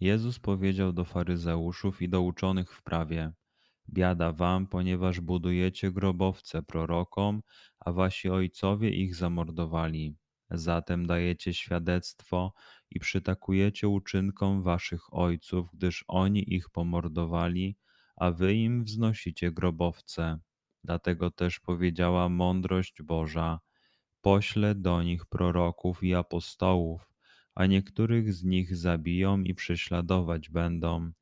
Jezus powiedział do faryzeuszów i do uczonych w prawie: Biada wam, ponieważ budujecie grobowce prorokom, a wasi ojcowie ich zamordowali. Zatem dajecie świadectwo i przytakujecie uczynkom waszych ojców, gdyż oni ich pomordowali, a wy im wznosicie grobowce. Dlatego też powiedziała mądrość Boża: Poślę do nich proroków i apostołów, a niektórych z nich zabiją i prześladować będą.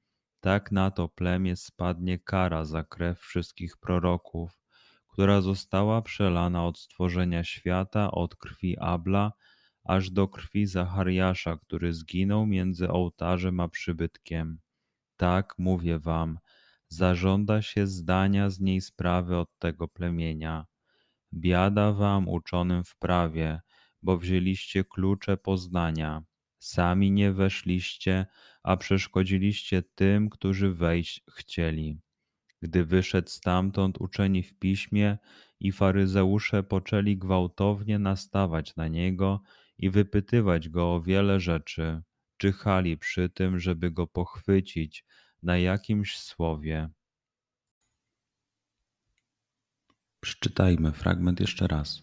Tak na to plemię spadnie kara za krew wszystkich proroków, która została przelana od stworzenia świata, od krwi Abla, aż do krwi Zachariasza, który zginął między ołtarzem a przybytkiem. Tak mówię wam, zażąda się zdania z niej sprawy od tego plemienia. Biada wam uczonym w prawie, bo wzięliście klucze poznania. Sami nie weszliście, a przeszkodziliście tym, którzy wejść chcieli. Gdy wyszedł stamtąd uczeni w piśmie i faryzeusze poczęli gwałtownie nastawać na niego i wypytywać go o wiele rzeczy, czyhali przy tym, żeby go pochwycić na jakimś słowie. Przeczytajmy fragment jeszcze raz.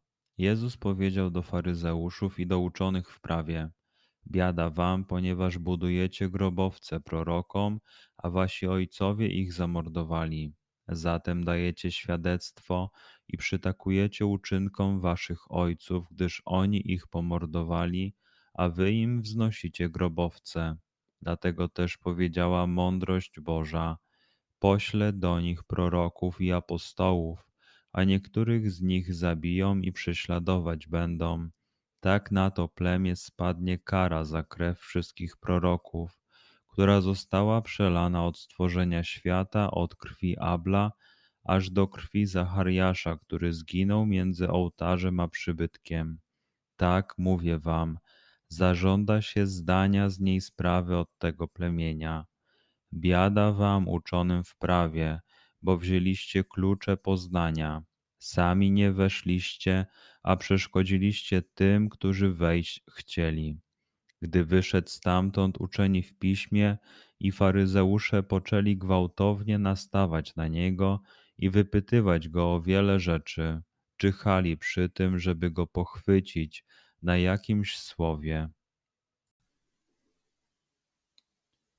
Jezus powiedział do faryzeuszów i do uczonych w prawie: Biada wam, ponieważ budujecie grobowce prorokom, a wasi ojcowie ich zamordowali. Zatem dajecie świadectwo i przytakujecie uczynkom waszych ojców, gdyż oni ich pomordowali, a wy im wznosicie grobowce. Dlatego też powiedziała mądrość Boża: Poślę do nich proroków i apostołów a niektórych z nich zabiją i prześladować będą. Tak na to plemię spadnie kara za krew wszystkich proroków, która została przelana od stworzenia świata, od krwi Abla, aż do krwi Zachariasza, który zginął między ołtarzem a przybytkiem. Tak mówię wam, zażąda się zdania z niej sprawy od tego plemienia. Biada wam uczonym w prawie, bo wzięliście klucze poznania. Sami nie weszliście, a przeszkodziliście tym, którzy wejść chcieli. Gdy wyszedł stamtąd uczeni w piśmie i faryzeusze poczęli gwałtownie nastawać na niego i wypytywać go o wiele rzeczy, czyhali przy tym, żeby go pochwycić na jakimś słowie.